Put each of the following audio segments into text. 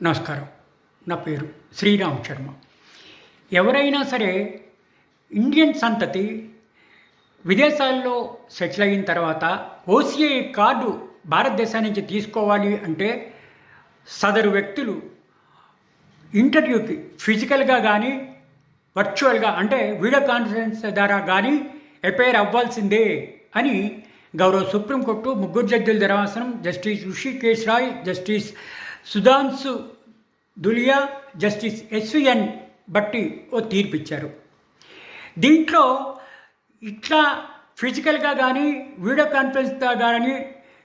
నమస్కారం. నా పేరు శ్రీరామ్ శర్మ. ఎవరైనా సరే ఇండియన్ సంతతి విదేశాల్లో సెటిల్ అయిన తర్వాత ఓసీఐ కార్డు భారతదేశానికి తీసుకోవాలి అంటే సదరు వ్యక్తులు ఇంటర్వ్యూకి ఫిజికల్గా కానీ వర్చువల్గా అంటే వీడియో కాన్ఫరెన్స్ ద్వారా కానీ అపేర్ అవ్వాల్సిందే అని గౌరవ సుప్రీంకోర్టు ముగ్గురు జడ్జిల ధర్మాసనం justice Hrishikesh Roy justice Sudhanshu Dhulia justice SVN Bhatti ఓ తీర్పిచ్చారు. దీంట్లో ఇట్లా ఫిజికల్గా కానీ వీడియో కాన్ఫరెన్స్గా కానీ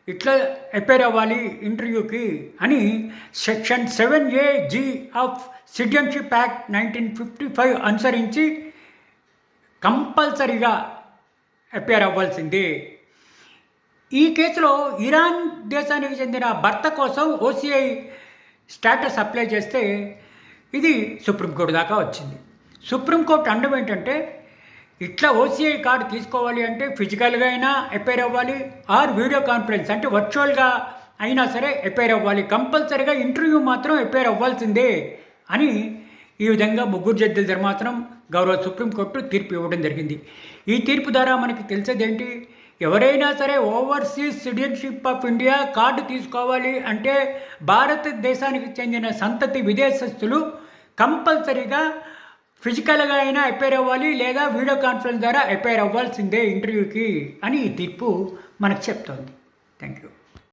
ఇట్లా అపేర్ అవ్వాలి ఇంటర్వ్యూకి అని section seven A G of citizenship act nineteen fifty five అనుసరించి కంపల్సరీగా అపేర్ అవ్వాల్సిందే. ఈ కేసులో ఇరాన్ దేశానికి చెందిన భర్త కోసం ఓసీఐ స్టేటస్ అప్లై చేస్తే ఇది సుప్రీంకోర్టు దాకా వచ్చింది. సుప్రీంకోర్టు అండం ఏంటంటే ఇట్లా ఓసీఐ కార్డు తీసుకోవాలి అంటే ఫిజికల్గా అయినా అపేర్ అవ్వాలి ఆర్ వీడియో కాన్ఫరెన్స్ అంటే వర్చువల్గా అయినా సరే అపేర్ అవ్వాలి కంపల్సరీగా ఇంటర్వ్యూ మాత్రం అపేర్ అవ్వాల్సిందే అని ఈ విధంగా ముగ్గురు జడ్జిల ధర్మాసనం గౌరవ సుప్రీంకోర్టు తీర్పు ఇవ్వడం జరిగింది. ఈ తీర్పు ద్వారా మనకి తెలిసేదేంటి? ఎవరైనా సరే overseas citizenship of India card తీసుకోవాలి అంటే భారతదేశానికి చెందిన సంతతి విదేశస్తులు కంపల్సరీగా ఫిజికల్గా అయినా అపేర్ అవ్వాలి లేదా వీడియో కాన్ఫరెన్స్ ద్వారా అపేర్ అవ్వాల్సిందే ఇంటర్వ్యూకి అని ఈ తీర్పు మనకు చెప్తోంది. Thank you